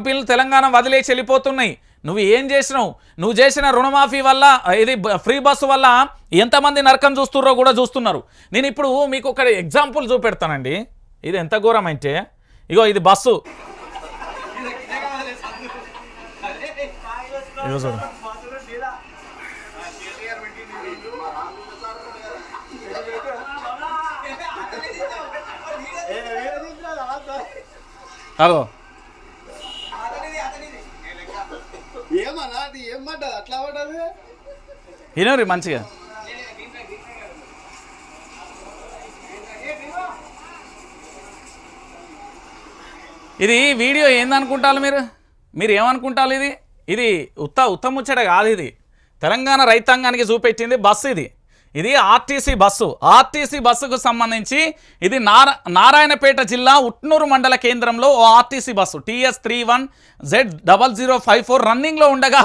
కంపెనీలు తెలంగాణ వదిలేసి వెళ్ళిపోతున్నాయి. నువ్వు ఏం చేసినావు? నువ్వు చేసిన రుణమాఫీ వల్ల ఇది ఫ్రీ బస్సు వల్ల ఎంతమంది నరకం చూస్తున్నారో కూడా చూస్తున్నారు. నేను ఇప్పుడు మీకు ఒక ఎగ్జాంపుల్ చూపెడతానండి. ఇది ఎంత ఘోరం అంటే ఇగో ఇది బస్సు. అగో. ఏమన్నా అది ఏం అట్లా మంచిగా. ఇది వీడియో ఏందనుకుంటారు మీరు? మీరు ఏమనుకుంటారు ఇది? ఇది ఉత్త ఉత్తముచ్చట కాదు ఇది. తెలంగాణ రైతాంగానికి చూపెట్టింది బస్సు ఇది. ఇది ఆర్టీసీ బస్సు. ఆర్టీసీ బస్సుకు సంబంధించి ఇది నారా నారాయణపేట జిల్లా ఉట్నూరు మండల కేంద్రంలో ఓ RTC bus. TS three one Z double zero five four రన్నింగ్లో ఉండగా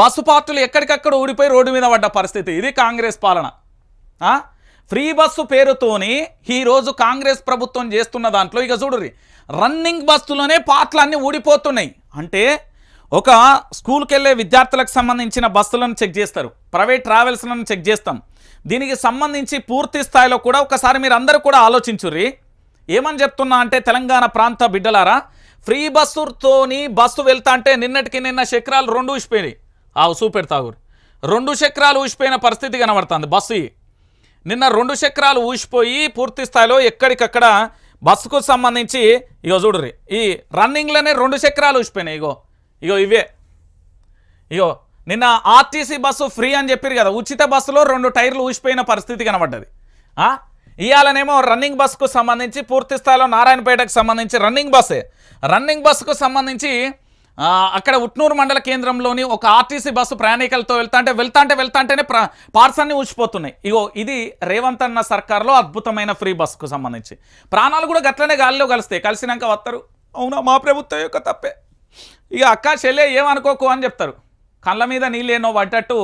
బస్సు పార్టీలు ఎక్కడికక్కడ ఊడిపోయి రోడ్డు మీద పడ్డ పరిస్థితి. ఇది కాంగ్రెస్ పాలన. ఫ్రీ బస్సు పేరుతోని ఈరోజు కాంగ్రెస్ ప్రభుత్వం చేస్తున్న దాంట్లో ఇక చూడుర్రి రన్నింగ్ బస్సులోనే పార్ట్లన్నీ ఊడిపోతున్నాయి. అంటే ఒక స్కూల్కి వెళ్ళే విద్యార్థులకు సంబంధించిన బస్సులను చెక్ చేస్తారు. ప్రైవేట్ ట్రావెల్స్లను చెక్ చేస్తాం. దీనికి సంబంధించి పూర్తి స్థాయిలో కూడా ఒకసారి మీరు అందరూ కూడా ఆలోచించుర్రి. ఏమని చెప్తున్నా అంటే తెలంగాణ ప్రాంత బిడ్డలారా ఫ్రీ బస్సుతోని బస్సు వెళ్తా అంటే నిన్నటికి నిన్న చక్రాలు రెండు ఊసిపోయినాయి. ఆ చూపెడతాగురు రెండు చక్రాలు ఊసిపోయిన పరిస్థితి కనబడుతుంది బస్సు నిన్న రెండు చక్రాలు ఊసిపోయి పూర్తి స్థాయిలో ఎక్కడికక్కడ బస్సుకు సంబంధించి ఇగో చూడుర్రి ఈ రన్నింగ్లోనే రెండు చక్రాలు ఊసిపోయినాయి ఇగో. ఇగో ఇవే. ఇగో నిన్న ఆర్టీసీ బస్సు ఫ్రీ అని చెప్పారు కదా ఉచిత బస్సులో రెండు టైర్లు ఊసిపోయిన పరిస్థితి కనబడ్డది. ఇవాళనేమో రన్నింగ్ బస్సుకు సంబంధించి పూర్తి స్థాయిలో నారాయణపేటకు సంబంధించి రన్నింగ్ బస్సే. రన్నింగ్ బస్సుకు సంబంధించి అక్కడ ఉట్నూరు మండల కేంద్రంలోని ఒక ఆర్టీసీ బస్సు ప్రయాణికులతో వెళ్తా అంటే వెళ్తా అంటే వెళ్తా అంటేనే ప్ర ఊచిపోతున్నాయి ఇగో ఇది రేవంత్ అన్న సర్కార్లో అద్భుతమైన ఫ్రీ బస్సుకు సంబంధించి. ప్రాణాలు కూడా గట్లనే గాలిలో కలుస్తాయి కలిసినాక వస్తారు అవునా? మా ప్రభుత్వం యొక్క తప్పే. ఇక అక్క చెల్లె ఏమనుకోకు అని చెప్తారు. కళ్ళ మీద నీళ్ళేనో పడ్డట్టు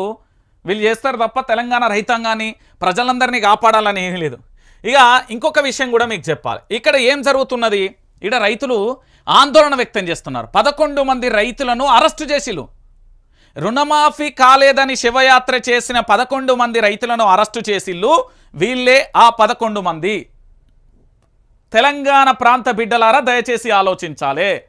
వీళ్ళు చేస్తారు తప్ప తెలంగాణ రైతాంగాన్ని ప్రజలందరినీ కాపాడాలని ఏమీ లేదు. ఇక ఇంకొక విషయం కూడా మీకు చెప్పాలి. ఇక్కడ ఏం జరుగుతున్నది? ఇక్కడ రైతులు ఆందోళన వ్యక్తం చేస్తున్నారు. పదకొండు మంది రైతులను అరెస్టు చేసిలు రుణమాఫీ కాలేదని శివయాత్ర చేసిన పదకొండు మంది రైతులను అరెస్టు చేసిల్లు వీళ్ళే ఆ పదకొండు మంది. తెలంగాణ ప్రాంత బిడ్డలారా దయచేసి ఆలోచించాలి.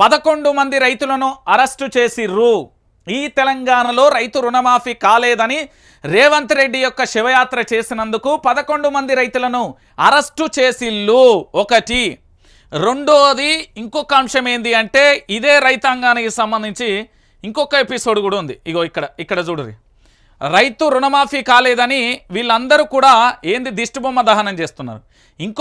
పదకొండు మంది రైతులను అరెస్టు చేసిర్రు. ఈ తెలంగాణలో రైతు రుణమాఫీ కాలేదని రేవంత్ రెడ్డి యొక్క శివయాత్ర చేసినందుకు పదకొండు మంది రైతులను అరెస్టు చేసిల్లు. ఒకటి. రెండోది ఇంకొక అంశం ఏంది అంటే ఇదే రైతాంగానికి సంబంధించి ఇంకొక ఎపిసోడ్ కూడా ఉంది. ఇగో ఇక్కడ ఇక్కడ చూడరి రైతు రుణమాఫీ కాలేదని వీళ్ళందరూ కూడా ఏంది దిష్టిబొమ్మ దహనం చేస్తున్నారు. ఇంకో